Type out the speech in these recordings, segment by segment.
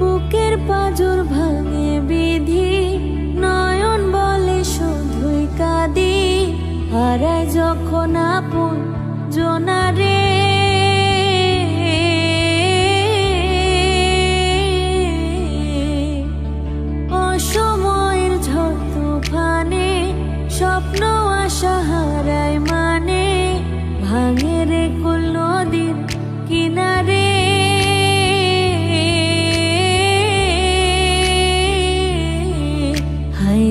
বুকের পাজর ভাঙে বিধি, নয়ন বলে শুধুই কাঁদি। হারায় যখন আপন জোনারে। অসময়ের ঝড় তুফানে স্বপ্ন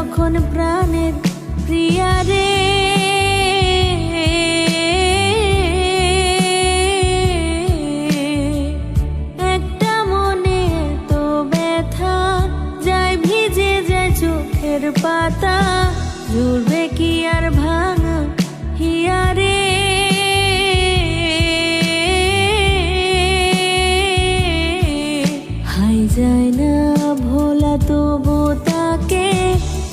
হারায় প্রাণের প্রিয়া রে? একটা মনে তো ব্যথা যায় ভিজে যায় চোখের পাতা জুড়বে কি আর ভাঙা?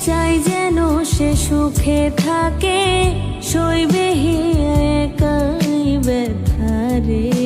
চাই যেন সে সুখে থাকে শৈবে একাই ধারে